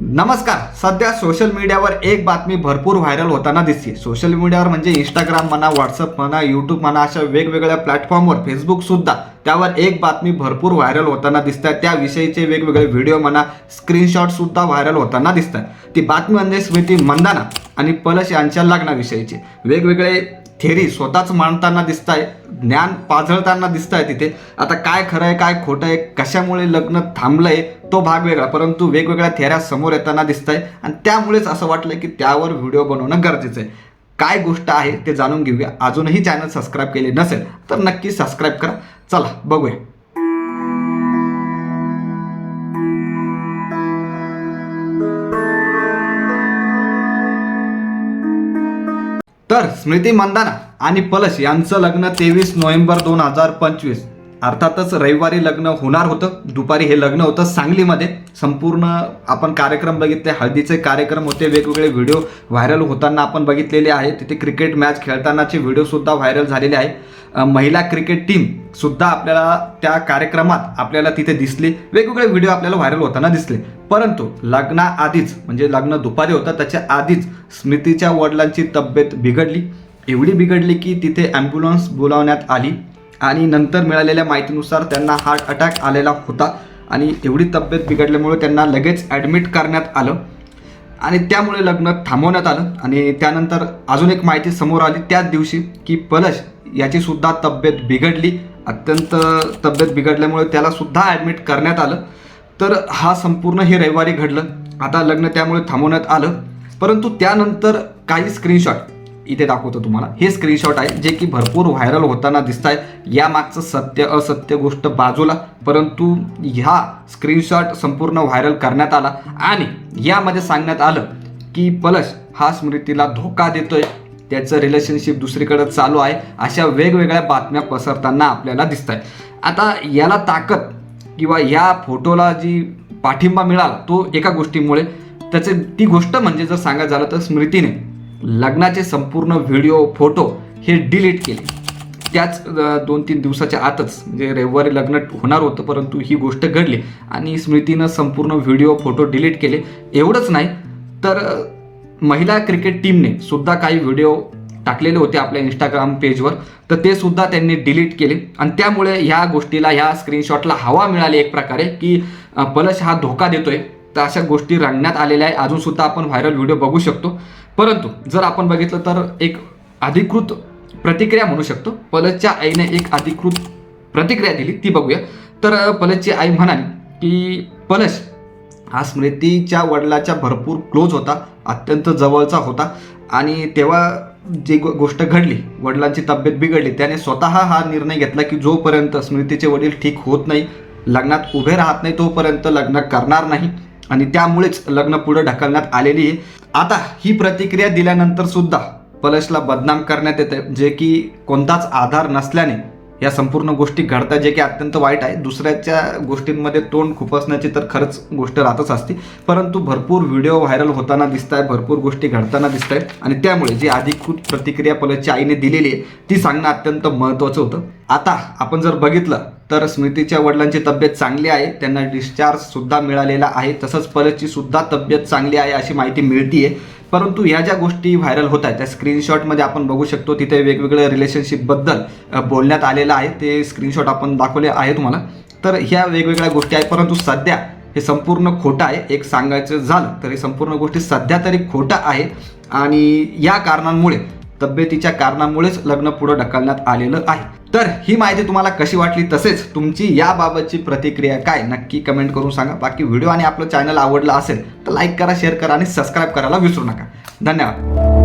नमस्कार. सध्या सोशल मीडियावर एक बातमी भरपूर व्हायरल होताना दिसते सोशल मीडियावर म्हणजे इंस्टाग्राम म्हणा व्हॉट्सअप म्हणा यूट्यूब म्हणा अशा वेगवेगळ्या प्लॅटफॉर्मवर फेसबुकसुद्धा त्यावर एक बातमी भरपूर व्हायरल होताना दिसत आहे त्याविषयीचे वेगवेगळे व्हिडिओ म्हणा स्क्रीनशॉटसुद्धा व्हायरल होताना दिसत आहे ती बातमी म्हणजे स्मृती मंदाना आणि पलश यांच्या लग्नाविषयीची. वेगवेगळे थेरी स्वतःच मांडताना दिसत आहे ज्ञान पाझळताना दिसत आहे तिथे. आता काय खरं आहे काय खोटं आहे कशामुळे लग्न थांबलं आहे तो भाग वेगळा परंतु वेगवेगळ्या थेऱ्या समोर येताना दिसत आहे आणि त्यामुळेच असं वाटलं की त्यावर व्हिडिओ बनवणं गरजेचं आहे. काय गोष्ट आहे ते जाणून घेऊया. अजूनही चॅनल सबस्क्राईब केले नसेल तर नक्की सबस्क्राईब करा. चला बघूया. तर स्मृती मंदाना आणि पलश यांचं लग्न तेवीस नोव्हेंबर दोन हजार पंचवीस. अर्थातच रविवारी लग्न होणार होतं. दुपारी हे लग्न होतं सांगलीमध्ये. संपूर्ण आपण कार्यक्रम बघितले. हळदीचे कार्यक्रम होते. वेगवेगळे व्हिडिओ व्हायरल होताना आपण बघितलेले आहे तिथे क्रिकेट मॅच खेळतानाचे व्हिडिओसुद्धा व्हायरल झालेले आहे. महिला क्रिकेट टीम सुद्धा आपल्याला त्या कार्यक्रमात आपल्याला तिथे दिसली. वेगवेगळे व्हिडिओ आपल्याला व्हायरल होताना दिसले. परंतु लग्नाआधीच म्हणजे लग्न दुपारी होतं त्याच्या आधीच स्मृतीच्या वडिलांची तब्येत बिघडली. एवढी बिघडली की तिथे ॲम्ब्युलन्स बोलावण्यात आली आणि नंतर मिळालेल्या माहितीनुसार त्यांना हार्ट अटॅक आलेला होता आणि एवढी तब्येत बिघडल्यामुळे त्यांना लगेच ॲडमिट करण्यात आलं. आणि त्यामुळे लग्न थांबवण्यात आलं आणि त्यानंतर अजून एक माहिती समोर आली त्याच दिवशी की पलश याची सुद्धा तब्येत बिघडली. अत्यंत तब्येत बिघडल्यामुळे त्यालासुद्धा ॲडमिट करण्यात आलं. तर हा संपूर्ण हे रविवारी घडलं. आता लग्न त्यामुळे थांबवण्यात आलं. परंतु त्यानंतर काही स्क्रीनशॉट इथे दाखवतो तुम्हाला. हे स्क्रीनशॉट आहे जे की भरपूर व्हायरल होताना दिसत आहे यामागचं सत्य असत्य गोष्ट बाजूला. परंतु ह्या स्क्रीनशॉट संपूर्ण व्हायरल करण्यात आला. आणि यामध्ये सांगण्यात आलं की पलश हा स्मृतीला धोका देतोय. त्याचं रिलेशनशिप दुसरीकडे चालू आहे. अशा वेगवेगळ्या बातम्या पसरताना आपल्याला दिसत आहे आता याला ताकद किंवा या फोटोला जी पाठिंबा मिळाला तो एका गोष्टीमुळे त्याचे ती गोष्ट म्हणजे जर सांगायचं झालं तर स्मृतीने लग्नाचे संपूर्ण व्हिडिओ फोटो हे डिलीट केले. त्याच दोन तीन दिवसाच्या आतच म्हणजे रविवारी लग्न होणार होतं परंतु ही गोष्ट घडली आणि स्मृतीनं संपूर्ण व्हिडिओ फोटो डिलीट केले. एवढंच नाही तर महिला क्रिकेट टीमने सुद्धा काही व्हिडिओ टाकलेले होते आपल्या इंस्टाग्राम पेजवर तर ते सुद्धा त्यांनी डिलीट केले. आणि त्यामुळे ह्या गोष्टीला ह्या स्क्रीनशॉटला हवा मिळाली एक प्रकारे की पलश हा धोका देतोय. तर अशा गोष्टी रंगण्यात आलेल्या आहे अजून सुद्धा आपण व्हायरल व्हिडिओ बघू शकतो. परंतु जर आपण बघितलं तर एक अधिकृत प्रतिक्रिया म्हणू शकतो. पलसच्या आईने एक अधिकृत प्रतिक्रिया दिली. ती बघूया. तर पलशची पलसची आई म्हणाली की पलश हा स्मृतीच्या वडिलाच्या भरपूर क्लोज होता. अत्यंत जवळचा होता. आणि तेव्हा जी गो गोष्ट घडली वडिलांची तब्येत बिघडली त्याने स्वतः हा निर्णय घेतला की जोपर्यंत स्मृतीचे वडील ठीक होत नाही लग्नात उभे राहत नाही तोपर्यंत लग्न करणार नाही. आणि त्यामुळेच लग्न पुढे ढकलण्यात आलेली आहे. आता ही प्रतिक्रिया दिल्यानंतर सुद्धा पलशला बदनाम करण्यात येते जे की कोणताच आधार नसल्याने या संपूर्ण गोष्टी घडतात जे की अत्यंत वाईट आहे. दुसऱ्याच्या गोष्टींमध्ये तोंड खुपसण्याची तर खरंच गोष्ट राहतच असते. परंतु भरपूर व्हिडिओ व्हायरल होताना दिसत आहे भरपूर गोष्टी घडताना दिसत आहेत आणि त्यामुळे जी अधिकृत प्रतिक्रिया पलच्या आईने दिलेली आहे ती सांगणं अत्यंत महत्त्वाचं होतं. आता आपण जर बघितलं तर स्मृतीच्या वडिलांची तब्येत चांगली आहे. त्यांना डिस्चार्ज सुद्धा मिळालेला आहे. तसंच पलसची सुद्धा तब्येत चांगली आहे अशी माहिती मिळतीये. परंतु ह्या ज्या गोष्टी व्हायरल होत आहेत त्या स्क्रीनशॉटमध्ये आपण बघू शकतो तिथे वेगवेगळ्या रिलेशनशिपबद्दल बोलण्यात आलेलं आहे. ते स्क्रीनशॉट आपण दाखवले आहे तुम्हाला. तर ह्या वेगवेगळ्या गोष्टी आहेत. परंतु सध्या हे संपूर्ण खोटं आहे. एक सांगायचं झालं तर हे संपूर्ण गोष्टी सध्या तरी खोटं आहे. आणि या कारणांमुळे तब्येतीच्या कारणामुळेच लग्न पुढं ढकलण्यात आलेलं आहे. तर ही माहिती तुम्हाला कशी वाटली तसेच तुमची याबाबतची प्रतिक्रिया काय नक्की कमेंट करून सांगा. बाकी व्हिडिओ आणि आपलं चॅनल आवडलं असेल तर लाईक करा शेअर करा आणि सबस्क्राईब करायला विसरू नका. धन्यवाद.